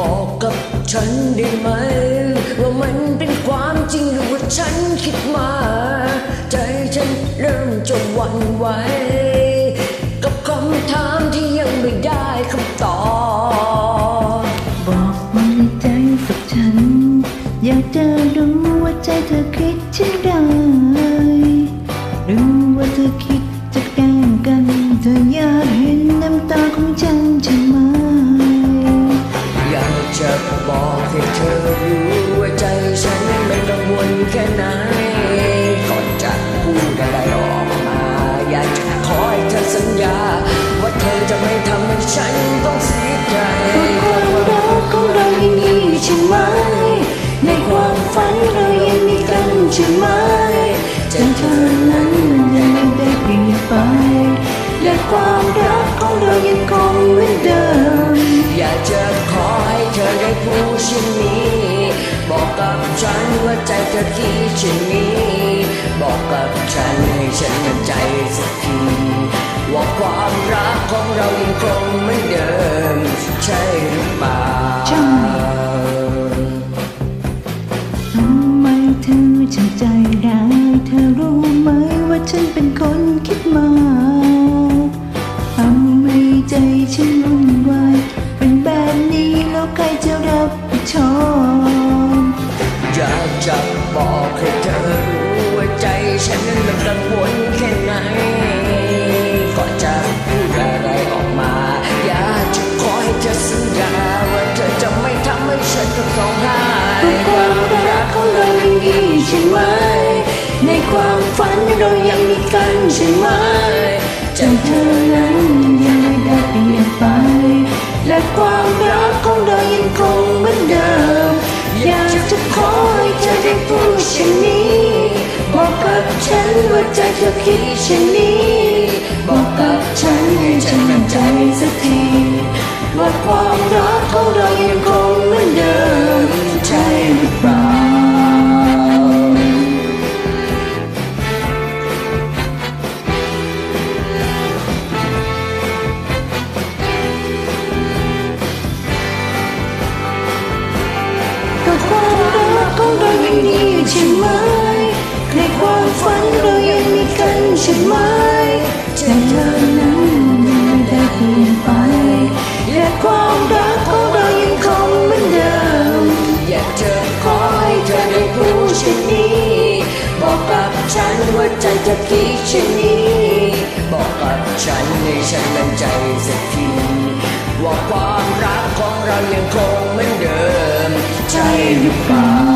บอกกับฉันได้ไหม ว่ามันเป็นความจริงหรือว่าฉันคิดมา ใจฉันเริ่มจะหวั่นไหวกับคำถามที่ยังไม่ได้คำตอบ บอกมาในใจกับฉัน อยากจะรู้ว่าใจเธอคิดเช่นไรหรือว่าเธอคิดจะแกล้งกันเธออยากเห็น บอกให้เธอรู้ว่าใจฉันมันกังวลแค่ไหน ก่อนจะพูดอะไรออกมา อยากจะขอให้เธอสัญญา ว่าเธอจะไม่ทำให้ฉันต้องเสียใจความรักของเรายังมีใช่ไหม ในความฝันเรายังมีกันใช่ไหมใจเธอนั้นยังไม่ได้เปลี่ยนไปและความรักของเรายังคงเหมือนเดิม เธอได้เช่นนี้ บอกกับฉันว่าใจเธอคิดเช่นนี้ บอกกับฉันให้ฉันมั่นใจสักทีว่าความรักของเรายังคงเหมือนเดิม ใช่หรือเปล่าทำไมเธอฉันใจร้ายเธอรู้ไหมว่าฉันเป็นคนคิด จะบอกให้เธอรู้ว่าใจฉันนั้นมันกังวลแค่ไหนก่อนจะพูดอะไรออกมา อยากจะขอให้เธอสัญญาว่าเธอจะไม่ทำให้ฉันต้องร้องไห้ความรักของเรายังมีใช่ไหมในความฝันเรายังมีกันใช่ไหม เช่นนี้บอกกับฉันว่าใจเธอคิดเช่นนี้บอกกับฉันให้ฉันมั่นใจสักทีว่าความรักของเรายังคง ใช่ไหม ในความฝันเรายังมีกันใช่ไหมใจเธอนั้นยังไม่ได้เปลี่ยนไป และความรักของเรายังคงเหมือนเดิม อยากจะขอให้เธอได้พูดเช่นนี้ บอกกับฉันว่าใจเธอคิดเช่นนี้ บอกกับฉันให้ฉันมั่นใจสักทีว่าความรักของเรายังคงเหมือนเดิม ใช่หรือเปล่า